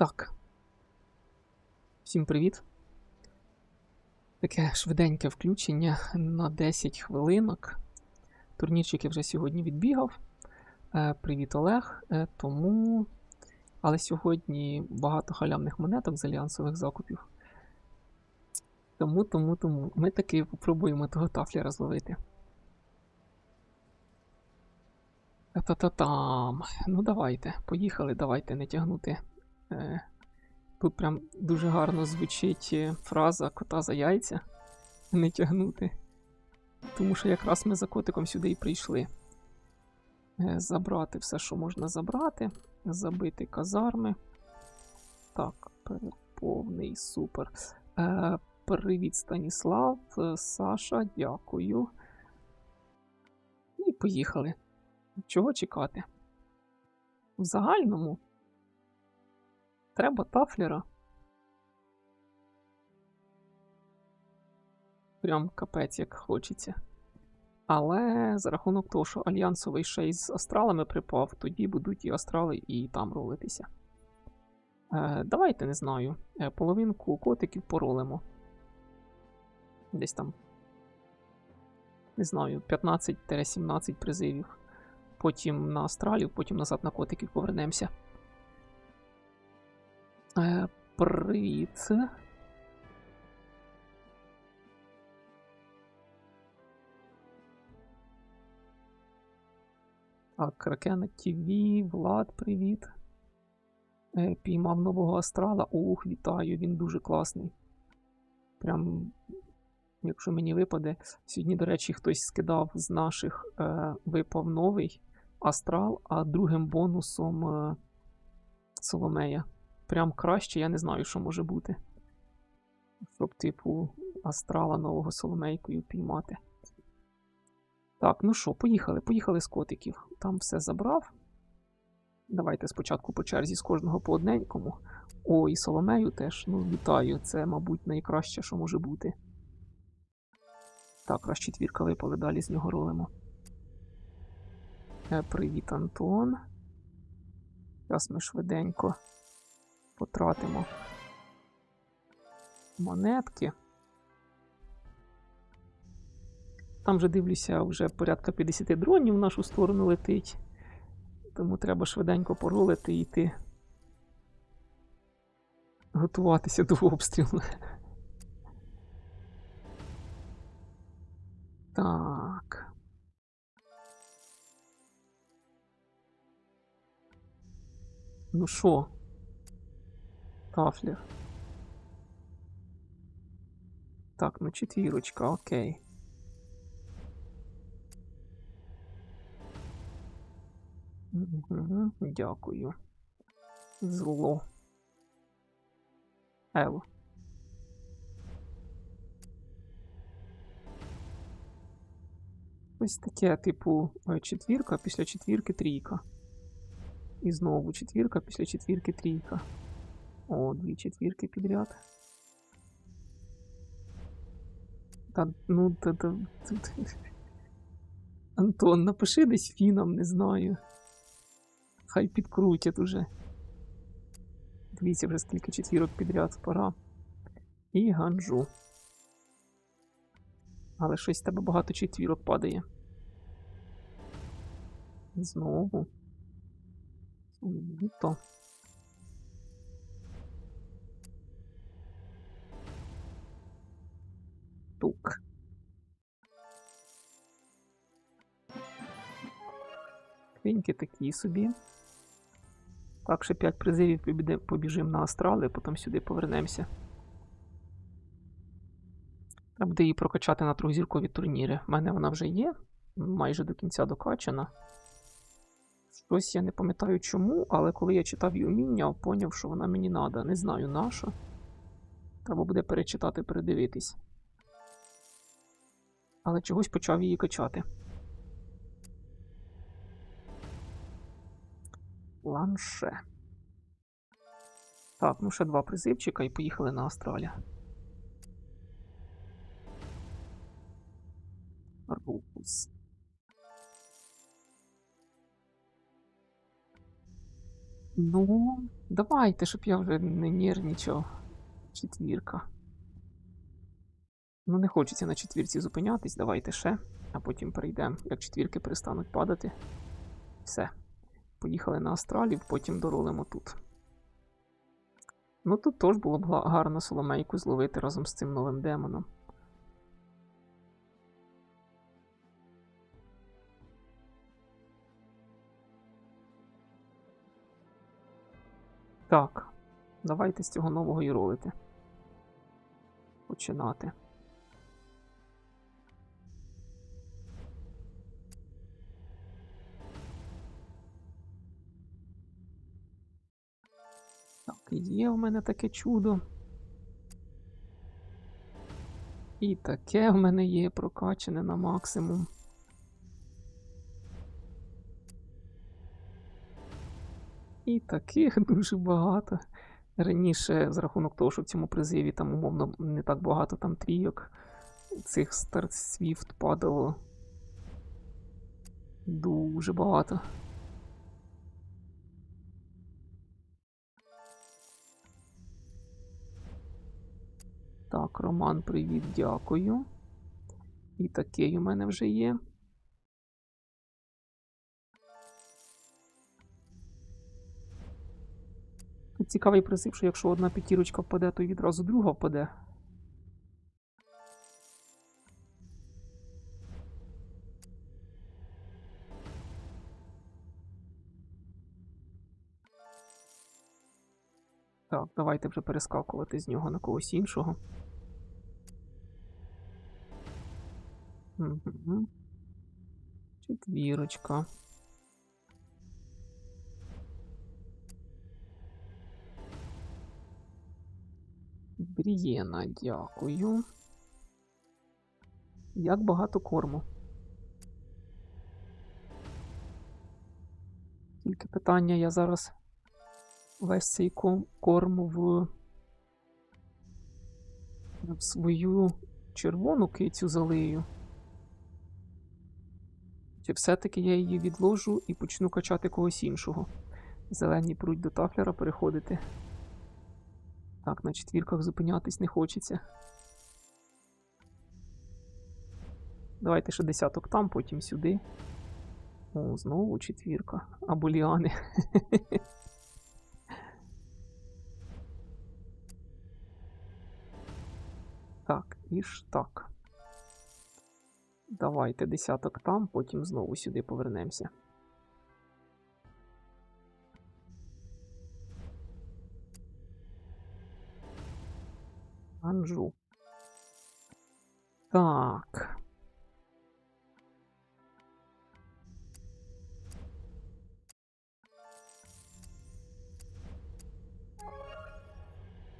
Так. Всім привіт. Таке швиденьке включення на 10 хвилинок. Турнірчик я вже сьогодні відбігав. Е, Привіт, Олег. Е, тому. Але сьогодні багато халявних монеток з альянсових закупів. Тому, тому, тому. Ми таки попробуємо того тафлера зловити. Та-та-та-там. Ну давайте. Поїхали, давайте не тягнути. Е, Тут прям дуже гарно звучить е, фраза кота за яйця. Не тягнути. Тому що якраз ми за котиком сюди і прийшли. Е, Забрати все, що можна забрати. Забити казарми. Так, переповний, супер. Привіт, Станіслав, Саша, дякую. І поїхали. Чого чекати? В загальному треба тафлера. Прям капець як хочеться. Але за рахунок того, що альянсовий ще й з астралами припав, тоді будуть і астрали, і там ролитися. Е, давайте не знаю. Е, половинку котиків поролимо. Десь там. Не знаю, 15-17 призивів. Потім на астралів, потім назад на котиків повернемося. Е, привіт. Так, Кракена ТВ, Влад, привіт. Е, піймав нового астрала. Ух, вітаю, він дуже класний. Прям, якщо мені випаде. Сьогодні, до речі, хтось скидав з наших е, випав новий астрал, а другим бонусом е, Соломея. Прям краще, я не знаю, що може бути. Щоб, типу, астрала нового Соломейкою піймати. Так, ну що, поїхали. Поїхали з котиків. Там все забрав. Давайте спочатку по черзі з кожного по одненькому. О, і Соломею теж. Ну, вітаю. Це, мабуть, найкраще, що може бути. Так, раз четвірка випали, далі з нього ролимо. Е, Привіт, Антон. Зараз ми швиденько потратимо монетки. Там вже дивлюся, вже порядка 50 дронів в нашу сторону летить. Тому треба швиденько поролити і йти. Готуватися до обстрілу. Так. Ну що? Тафлер. Так, ну четвірочка, окей. Угу, дякую. Зло. Ел. Ось таке, типу, е, четвірка, після четвірки трійка. І знову четвірка, після четвірки трійка. О, дві четвірки підряд. Та, ну, та, та, та, та. Антон, напиши десь фінам, не знаю. Хай підкрутять уже. Дивіться вже скільки четвірок підряд пора. І ганжу. Але щось з тебе багато четвірок падає. Знову. То. Тук. Квіньки такі собі. Так, ще 5 призивів побіжимо на астрали, потім сюди повернемося. Треба буде її прокачати на трьохзіркові турніри. У мене вона вже є, майже до кінця докачана. Щось я не пам'ятаю чому, але коли я читав її уміння, поняв, що вона мені треба. Не знаю на що. Треба буде перечитати, передивитись. Але чогось почав її качати. Ланше. Так, ну ще два призивчика і поїхали на Австралію. Рупус. Ну, давайте, щоб я вже не нервничав. Четвірка. Ну, не хочеться на четвірці зупинятись, давайте ще, а потім перейдемо, як четвірки перестануть падати. Все. Поїхали на астралів, потім доролимо тут. Ну тут теж було б гарно соломейку зловити разом з цим новим демоном. Так, давайте з цього нового і ролити. Починати. Є в мене таке чудо. І таке в мене є прокачане на максимум. І таких дуже багато. Раніше, за рахунок того, що в цьому призиві там умовно не так багато там трійок, цих старт Свіфт падало дуже багато. Так, Роман, привіт, дякую. І такий у мене вже є. Цікавий призив, що якщо одна п'ятірочка впаде, то відразу друга впаде. Так, давайте вже перескакувати з нього на когось іншого. Четвірочка. Брієна, дякую. Як багато корму. Тільки питання, я зараз весь цей корм в, в свою червону кицю залию. Чи все-таки я її відложу і почну качати когось іншого? Зелені пруть до тафлера переходити. Так, на четвірках зупинятись не хочеться. Давайте ще десяток там, потім сюди. О, знову четвірка. Або ліани. Так, і ж так. Давайте десяток там, потім знову сюди повернемося. Анжу. Так.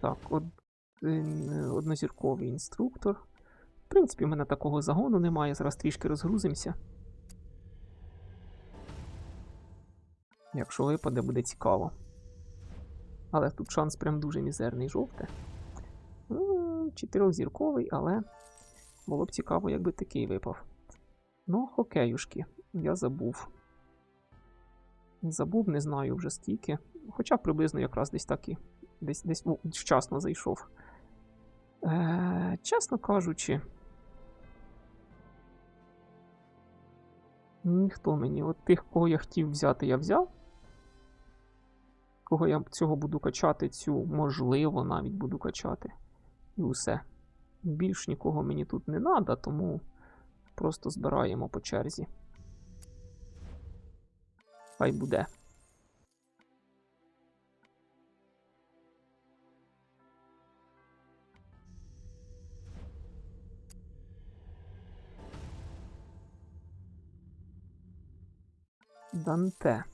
Так, од... однозірковий інструктор. Принципі, в мене такого загону немає. Зараз трішки розгрузимося. Якщо випаде, буде цікаво. Але тут шанс прям дуже мізерний жовте. Ну, Чотирьохзірковий, але було б цікаво, якби такий випав. Ну, хокеюшки, я забув. Забув, не знаю вже скільки. Хоча приблизно якраз десь так десь десь о, вчасно зайшов. Е, Чесно кажучи, ніхто мені, от тих, кого я хотів взяти, я взяв. Кого я цього буду качати, цю можливо навіть буду качати. І усе. Більш нікого мені тут не треба, тому просто збираємо по черзі. Хай буде. Данте.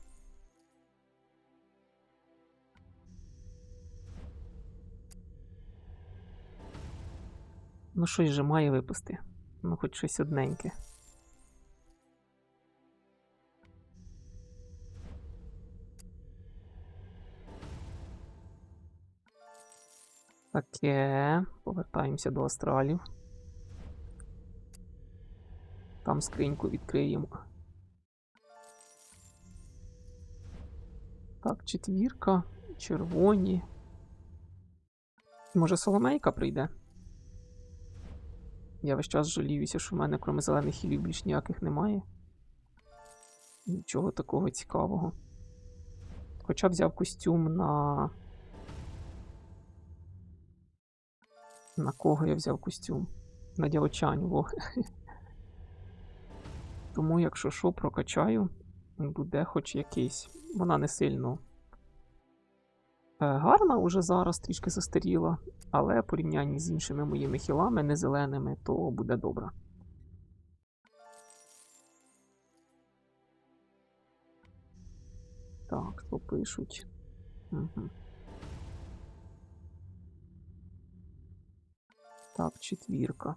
Ну, щось же має випусти. Ну, хоч щось одненьке. Таке. Повертаємося до астралів. Там скриньку відкриємо. Так, четвірка, червоні. Може, соломейка прийде? Я весь час жаліюся, що в мене, крім зелених хілів, більш ніяких немає. Нічого такого цікавого. Хоча взяв костюм на. На кого я взяв костюм? На дівчань, во. Тому, якщо що, прокачаю, буде хоч якийсь. Вона не сильно е, гарна уже зараз, трішки застаріла, але порівнянні з іншими моїми хілами, не зеленими, то буде добре. Так, то пишуть. Угу. Так, четвірка.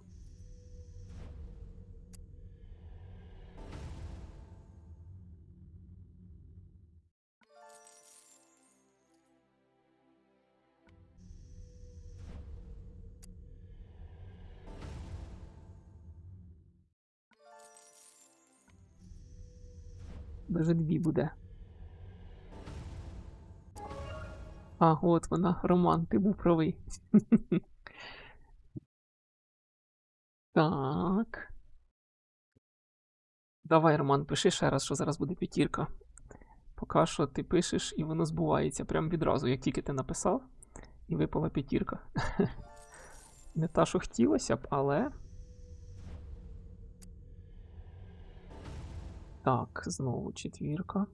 Даже дві буде. А, от вона, Роман, ти був правий. Так. Давай, Роман, пиши ще раз, що зараз буде п'ятірка. Поки що ти пишеш і воно збувається прямо відразу, як тільки ти написав, і випала п'ятірка. Не та, що хотілося б, але. Так, знову четвірка.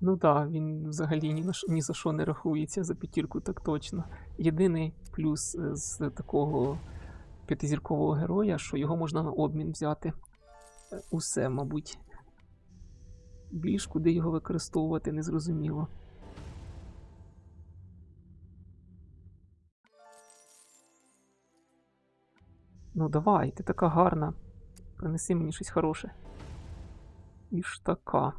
Ну так, він взагалі ні, ні за що не рахується за п'ятірку, так точно. Єдиний плюс е, з такого п'ятизіркового героя, що його можна на обмін взяти. Е, Усе, мабуть. Більш куди його використовувати незрозуміло. Ну давай, ти така гарна. Принеси мені щось хороше. І ж така.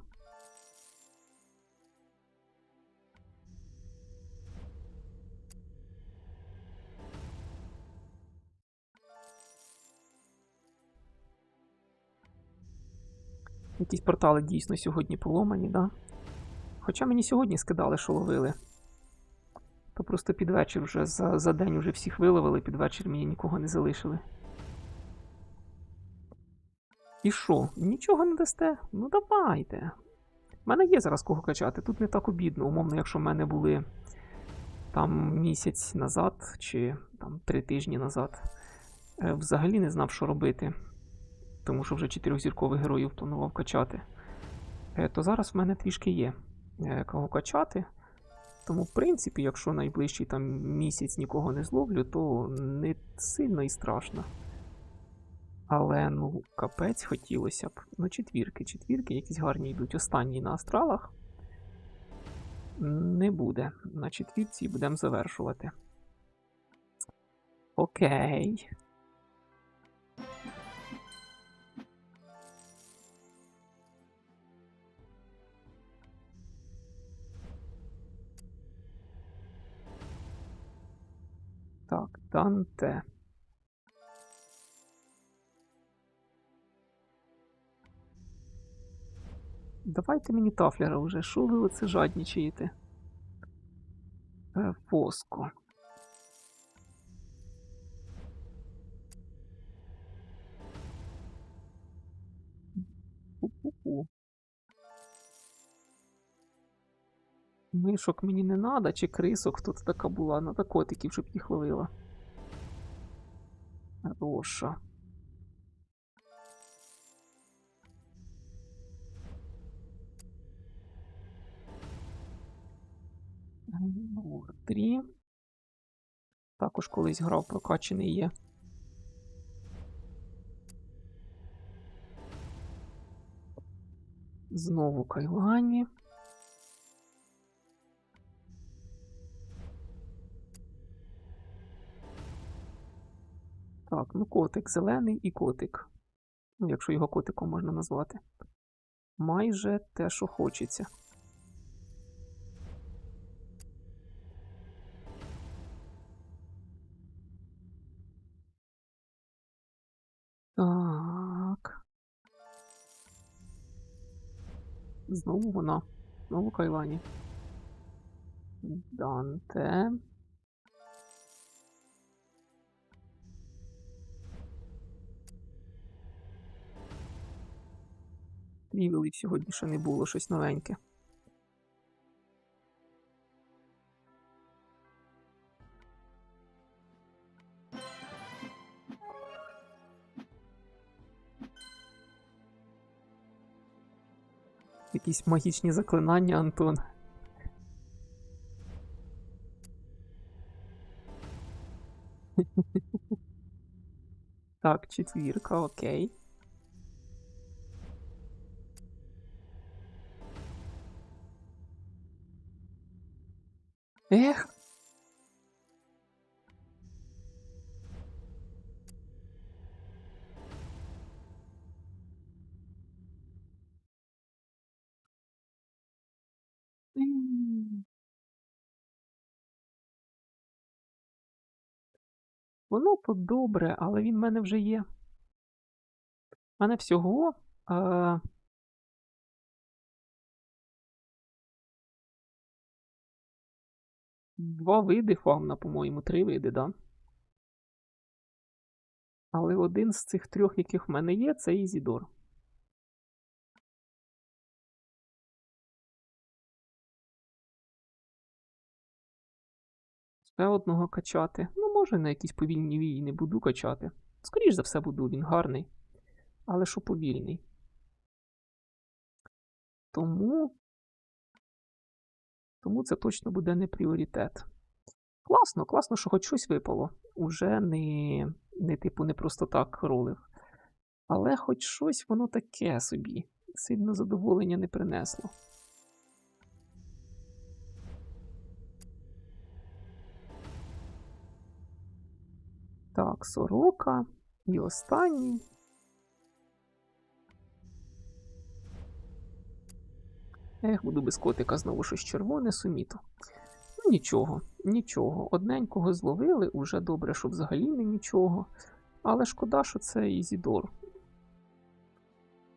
Якісь портали дійсно сьогодні поломані, да? Хоча мені сьогодні скидали, що ловили. То просто під вечір вже за, за день вже всіх виловили, під вечір мені нікого не залишили. І що? Нічого не дасте? Ну давайте. У мене є зараз кого качати. Тут не так обідно. Умовно, якщо в мене були там місяць назад чи там три тижні назад, е, взагалі не знав, що робити. Тому що вже чотирьохзіркових героїв планував качати. Е, То зараз в мене трішки є е, кого качати. Тому, в принципі, якщо найближчий там місяць нікого не зловлю, то не сильно і страшно. Але, ну, капець хотілося б. Ну, четвірки, четвірки, якісь гарні йдуть. Останні на астралах. Не буде. На четвірці будемо завершувати. Окей. Данте. Давайте мені тафлера вже. Що ви оце жаднічаєте? Е, Фоско. Мишок мені не надо, чи крисок тут така була, надо котиків, щоб їх ловила. Номер 3. Також колись грав прокачаний є. Знову Кайлані. Так, ну котик, зелений і котик, ну, якщо його котиком можна назвати. Майже те, що хочеться. Так. Знову вона. Знову Кайлані. Данте. Трівелів сьогодні ще не було щось новеньке. Якісь магічні заклинання, Антон. Так, четвірка, окей. Воно то добре, але він в мене вже є. У мене всього. Е... Два види фауна, по-моєму, три види, да? Але один з цих трьох, яких в мене є, це Ізідор. Ще одного качати. Ну, може, на якісь повільні вії не буду качати. Скоріш за все, буду, він гарний. Але що повільний. Тому. Тому це точно буде не пріоритет. Класно, класно, що хоч щось випало. Уже не, не типу, не просто так ролив. Але хоч щось воно таке собі. Сильно задоволення не принесло. Так, сорока. І останній. Ех, буду без котика знову щось червоне суміто. Ну, нічого, нічого. Одненького зловили, уже добре, що взагалі не нічого. Але шкода, що це Ізідор.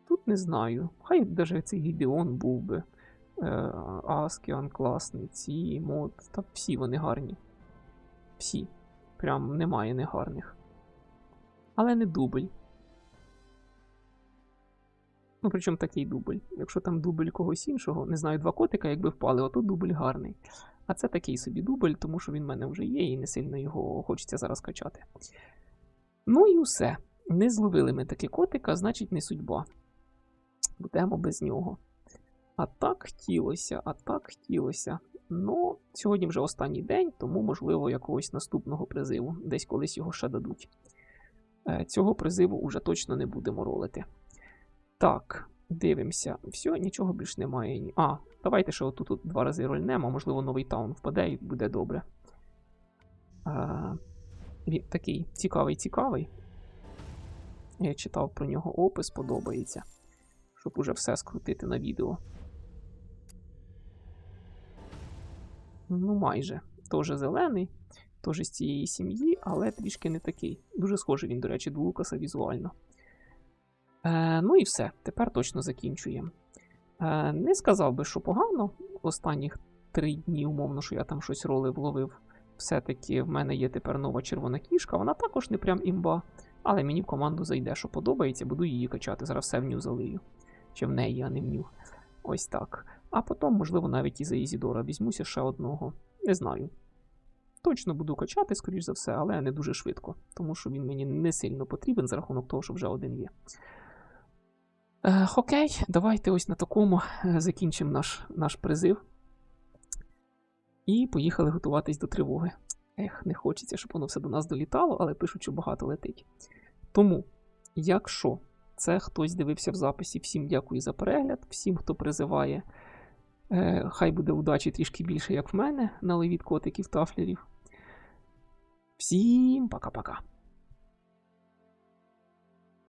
Тут не знаю. Хай навіть цей Гідеон був би. Е, Аскіан класний, ці мод. Та всі вони гарні. Всі. Прям немає негарних. Але не дубль. Ну, причому такий дубль. Якщо там дубль когось іншого, не знаю, два котика, якби впали, ото дубль гарний. А це такий собі дубль, тому що він в мене вже є, і не сильно його хочеться зараз качати. Ну і усе. Не зловили ми таки котика, значить, не судьба. Будемо без нього. А так хотілося, а так хотілося. Ну, сьогодні вже останній день, тому, можливо, якогось наступного призиву. Десь колись його ще дадуть. Е, цього призиву уже точно не будемо ролити. Так, дивимося. Все, нічого більш немає. А, давайте ще отут два рази рольнемо, можливо, новий таун впаде і буде добре. А, Він такий цікавий-цікавий. Я читав про нього опис, подобається. Щоб уже все скрутити на відео. Ну, майже. Теж зелений, теж з цієї сім'ї, але трішки не такий. Дуже схожий він, до речі, до Лукаса візуально. Е, Ну і все. Тепер точно закінчуємо. Е, Не сказав би, що погано. Останніх три дні, умовно, що я там щось ролив, ловив. Все-таки в мене є тепер нова червона кішка. Вона також не прям імба. Але мені в команду зайде, що подобається, буду її качати. Зараз все в ню залию. Чи в неї, а не в ню. Ось так. А потім, можливо, навіть і за Ізідора візьмуся ще одного. Не знаю. Точно буду качати, скоріш за все, але не дуже швидко, тому що він мені не сильно потрібен за рахунок того, що вже один є. Е, Окей, давайте ось на такому е, закінчимо наш наш призив. І поїхали готуватись до тривоги. Ех, не хочеться, щоб воно все до нас долітало, але пишуть, що багато летить. Тому, якщо це хтось дивився в записі, всім дякую за перегляд, всім, хто призиває. Е, хай буде удачі трішки більше, як в мене, на левіт котиків тафлерів. Всім пока-пока.